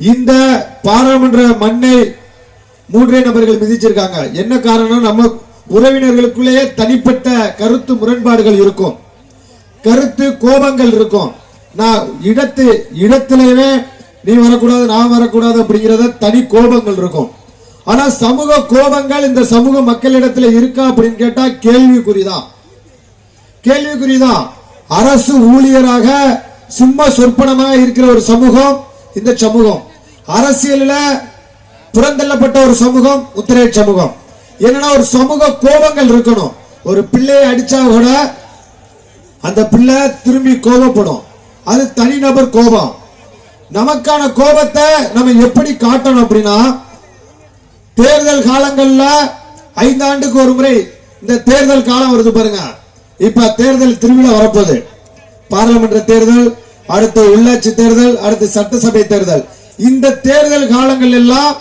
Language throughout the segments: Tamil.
இந்த பாராளுமன்ற மண்ணை மூன்றே நபர்கள் மிதிச்சிருக்காங்க. என்ன காரணம்? நம்ம உறவினர்களுக்குள்ளேயே தனிப்பட்ட கருத்து முரண்பாடுகள் இருக்கும். கருத்து கோபங்கள் இருக்கும். நான் இடத்து இடத்திலேயே நீ வரக்கூடாது நான் வரக்கூடாது அப்படிங்கிறத தனி கோபங்கள் இருக்கும். ஆனா சமூக கோபங்கள் இந்த சமூக மக்களிடத்துல இருக்கா அப்படின்னு கேட்டா கேள்விக்குறிதான். கேள்விக்குறிதான். அரசு ஊழியராக சும்மா சொற்பனமாக இருக்கிற ஒரு சமூகம் இந்த சமூகம். அரசியலில் புறந்தள்ளப்பட்ட ஒரு சமூகம் உத்திரை சமூகம். என்னன்னா ஒரு சமூக கோபங்கள் இருக்கணும். ஒரு பிள்ளையை அடிச்சா கூட அந்த பிள்ளை திரும்பி கோபப்படும். அது தனிநபர் கோபம். நமக்கான கோபத்தை நம்ம எப்படி காட்டணும் அப்படின்னா தேர்தல் காலங்கள்ல ஐந்தாண்டுக்கு ஒரு முறை இந்த தேர்தல் காலம் வருது பாருங்க. இப்ப தேர்தல் திருவிழா வரப்போகுது. பாராளுமன்ற தேர்தல் அடுத்து உள்ளாட்சி தேர்தல் அடுத்து சட்டசபை தேர்தல். இந்த தேர்தல் காலங்கள் எல்லாம்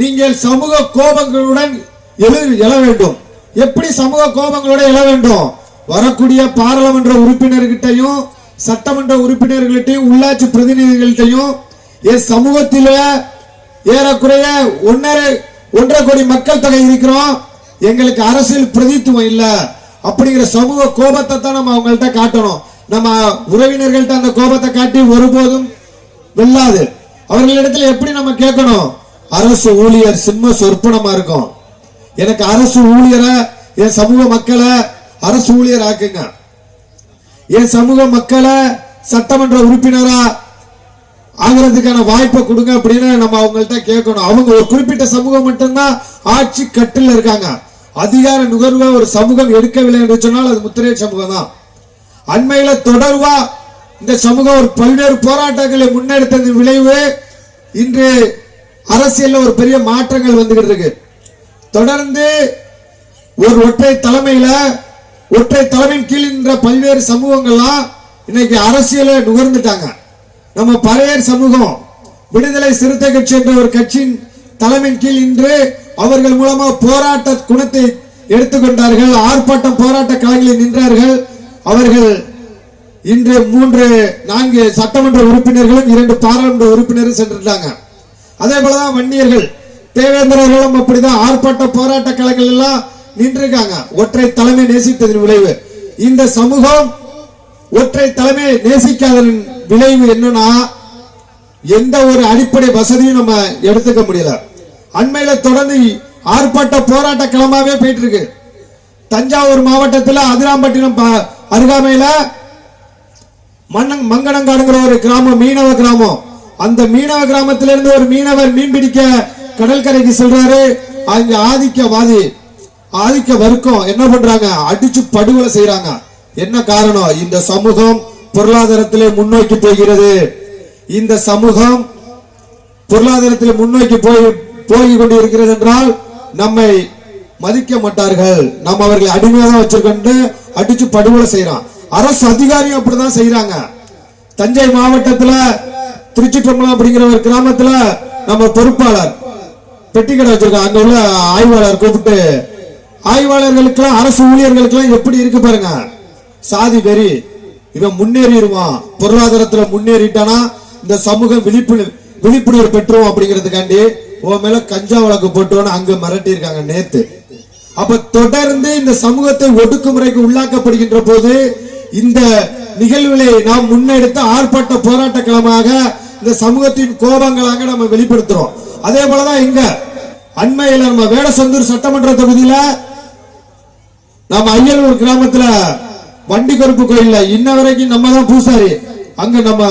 நீங்கள் சமூக கோபங்களுடன் எழ வேண்டும். எப்படி சமூக கோபங்களோட எழ வேண்டும்? வரக்கூடிய பாராளுமன்ற உறுப்பினர்கிட்டையும் சட்டமன்ற உறுப்பினர்கள்ட்டையும் உள்ளாட்சி பிரதிநிதிகள்கிட்டையும் என் சமூகத்தில ஏறக்குறைய ஒன்னரை ஒன்றரை கோடி மக்கள் தொகை இருக்கிறோம். எங்களுக்கு அரசியல் பிரதித்துவம் இல்லை. அப்படிங்கிற சமூக கோபத்தை தான் நம்ம அவங்கள்ட்ட காட்டணும். நம்ம உறவினர்கள்ட்ட அந்த கோபத்தை காட்டி ஒருபோதும் வெல்லாது. அவர்களிடத்துல எப்படி நம்ம கேட்கணும்? அரசு ஊழியர் சிம்ம சொற்பனமா இருக்கும். எனக்கு அரசு ஊழியரை என் சமூக மக்களை அரசு ஊழியர் ஆக்குங்க. என் சமூக மக்களை சட்டமன்ற உறுப்பினரா ஆகிறதுக்கான வாய்ப்பை கொடுங்க அப்படின்னு நம்ம அவங்கள்ட்ட கேட்கணும். அவங்க ஒரு குறிப்பிட்ட சமூகம் மட்டும்தான் ஆட்சி கட்டில் இருக்காங்க. அதிகார நுகர்வை ஒரு சமூகம் எடுக்கவில்லை என்று சொன்னால் அது முத்திரை சமூகம் தான் அண்மையில தொடர்வா இந்த சமூகம் ஒரு பல்வேறு போராட்டங்களை முன்னெடுத்ததன் விளைவு இன்று அரசியல்ல ஒரு பெரிய மாற்றங்கள் வந்துகிட்டு இருக்கு. தொடர்ந்து ஒரு ஒற்றை தலைமையில ஒற்றை தலைமையின் கீழ் நின்ற பல்வேறு சமூகங்கள்லாம் இன்னைக்கு அரசியலை நுகர்ந்துட்டாங்க. நம்ம பறையர் சமூகம் விடுதலை சிறுத்தை கட்சி என்ற ஒரு கட்சியின் தலைமையின் கீழ் இன்று அவர்கள் மூலமா போராட்ட குணத்தை எடுத்துக்கொண்டார்கள் ஆர்ப்பாட்டம் போராட்ட களங்களில் நின்றார்கள். அவர்கள் இன்று மூன்று நான்கு சட்டமன்ற உறுப்பினர்களும் இரண்டு பாராளுமன்ற உறுப்பினரும் சென்றுட்டாங்க அதே போலதான் வன்னியர்கள் தேவேந்திரர்களும் அப்படிதான் ஆர்ப்பாட்ட போராட்ட களங்கள் எல்லாம் நின்றிருக்காங்க. ஒற்றை தலைமை நேசித்ததன் விளைவு. இந்த சமூகம் ஒற்றை தலைமை நேசிக்காததன் விளைவு என்னன்னா எந்த ஒரு அடிப்படை வசதியும் நம்ம எடுத்துக்க முடியல. அண்மையில தொடர்ந்து ஆர்ப்பாட்ட போராட்ட களமாவே போயிட்டு இருக்கு. தஞ்சாவூர் மாவட்டத்தில் அதிராம்பட்டினம் ப- அருகாமையில மன்னங் மங்கனங்காடுங்கிற ஒரு கிராமம் மீனவ கிராமம். அந்த மீனவ கிராமத்திலிருந்து ஒரு மீனவர் மீன் பிடிக்க கடற்கரைக்கு செல்றாரு. அங்க ஆதிக்கவாதி ஆதிக்க வர்க்கம் என்ன பண்றாங்க? அடிச்சு படுகொலை செய்யறாங்க என்ன காரணம்? இந்த சமூகம் பொருளாதாரத்திலே முன்னோக்கி போகிறது. இந்த சமூகம் பொருளாதாரத்தில் முன்னோக்கி போய் போய் கொண்டு இருக்கிறது என்றால் நம்மை மதிக்க மாட்டார்கள் நம்ம அவர்களை அடிமையாக தான் வச்சிருக்கோம்னு அடிச்சு படுகொலை செய்யறான். அரசு அதிகாரியும் அப்படிதான் செய்யறாங்க. தஞ்சை மாவட்டத்துல திருச்சிற்றம்பலம் அப்படிங்கிற ஒரு கிராமத்துல நம்ம பொறுப்பாளர் பெட்டி கடை வச்சிருக்கோம் அங்க உள்ள ஆய்வாளர் கூப்பிட்டு ஆய்வாளர்களுக்கெல்லாம் அரசு ஊழியர்களுக்கெல்லாம் எப்படி இருக்கு பாருங்க? சாதி வெறி. இவன் முன்னேறிடுவான். பொருளாதாரத்துல முன்னேறிட்டானா இந்த சமூகம் விழிப்புணர்வு விழிப்புணர்வு பெற்றுவோம் அப்படிங்கிறதுக்காண்டி உன் மேல கஞ்சா வழக்கு போட்டோன்னு அங்க மிரட்டி இருக்காங்க நேத்து. அப்ப தொடர்ந்து இந்த சமூகத்தை ஒடுக்குமுறைக்கு உள்ளாக்கப்படுகின்ற போது இந்த நிகழ்வுகளை நாம் முன்னெடுத்து ஆர்ப்பாட்ட போராட்ட களமாக இந்த சமூகத்தின் கோபங்களாக நம்ம வெளிப்படுத்துறோம். அதே போலதான் இங்க அண்மையில நம்ம வேடசந்தூர் சட்டமன்ற தொகுதியில நம்ம ஐயலூர் கிராமத்துல வண்டி கருப்பு கோயில்ல இன்ன வரைக்கும் நம்ம தான் பூசாரி. அங்க நம்ம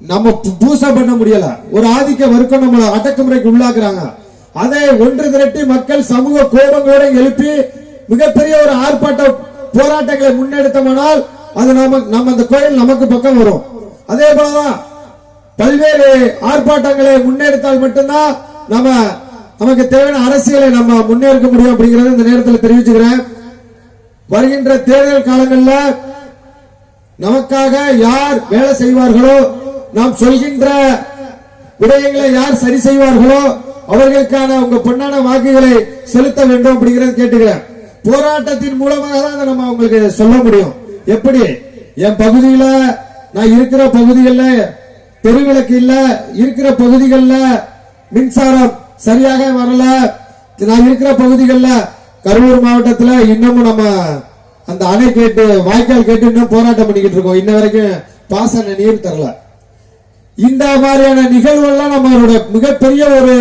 நம்ம பூ- பூசை பண்ண முடியல. ஒரு ஆதிக்க வர்க்கம் நம்மளை அடக்குமுறைக்கு உள்ளாக்குறாங்க. அதை ஒன்று திரட்டி மக்கள் சமூக கோபங்களோட எழுப்பி மிகப்பெரிய ஒரு ஆர்ப்பாட்ட போராட்டங்களை முன்னெடுத்தோமானால் அது நம்ம நம்ம அந்த கோயில் நமக்கு பக்கம் வரும். அதே போலதான் பல்வேறு ஆர்ப்பாட்டங்களை முன்னெடுத்தால் மட்டும்தான் நம்ம நமக்கு தேவையான அரசியலை நம்ம முன்னேற்க முடியும் அப்படிங்கறத இந்த நேரத்தில் தெரிவிச்சுக்கிறேன். வருகின்ற தேர்தல் காலங்களில் நமக்காக யார் வேலை செய்வார்களோ நாம் சொல்கின்ற விடயங்களை யார் சரி செய்வார்களோ அவர்களுக்கான உங்க பொன்னான வாக்குகளை செலுத்த வேண்டும் அப்படிங்கறத கேட்டுக்கிறேன். போராட்டத்தின் மூலமாக தான் அதை நம்ம அவங்களுக்கு சொல்ல முடியும். எப்படி? என் பகுதியில நான் இருக்கிற பகுதிகளில் தெருவிளக்கு இல்ல இருக்கிற பகுதிகளில் மின்சாரம் சரியாக வரல. நான் இருக்கிற பகுதிகளில் கரூர் மாவட்டத்தில் இன்னமும் நம்ம அந்த அணை கேட்டு வாய்க்கால் கேட்டு இன்னும் போராட்டம் பண்ணிக்கிட்டு இருக்கோம். இன்ன வரைக்கும் பாசன நீர் தரல. இந்த மாதிரியான நிகழ்வுகள்லாம் நம்மளோட மிகப்பெரிய ஒரு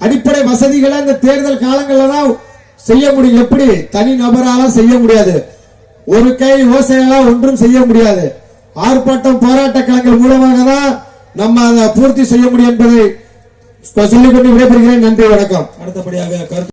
அடிப்படை வசதிகளை இந்த தேர்தல் காலங்களில் தான் செய்ய முடியும். எப்படி? தனி நபரால செய்ய முடியாது. ஒரு கை ஓசையால ஒன்றும் செய்ய முடியாது. ஆர்ப்பாட்டம் போராட்ட கலங்கள் மூலமாக தான் நம்ம அதை பூர்த்தி செய்ய முடியும் என்பதை சொல்லிக்கொண்டு விடைபெறுகிறேன். நன்றி வணக்கம். அடுத்தபடியாக கருத்து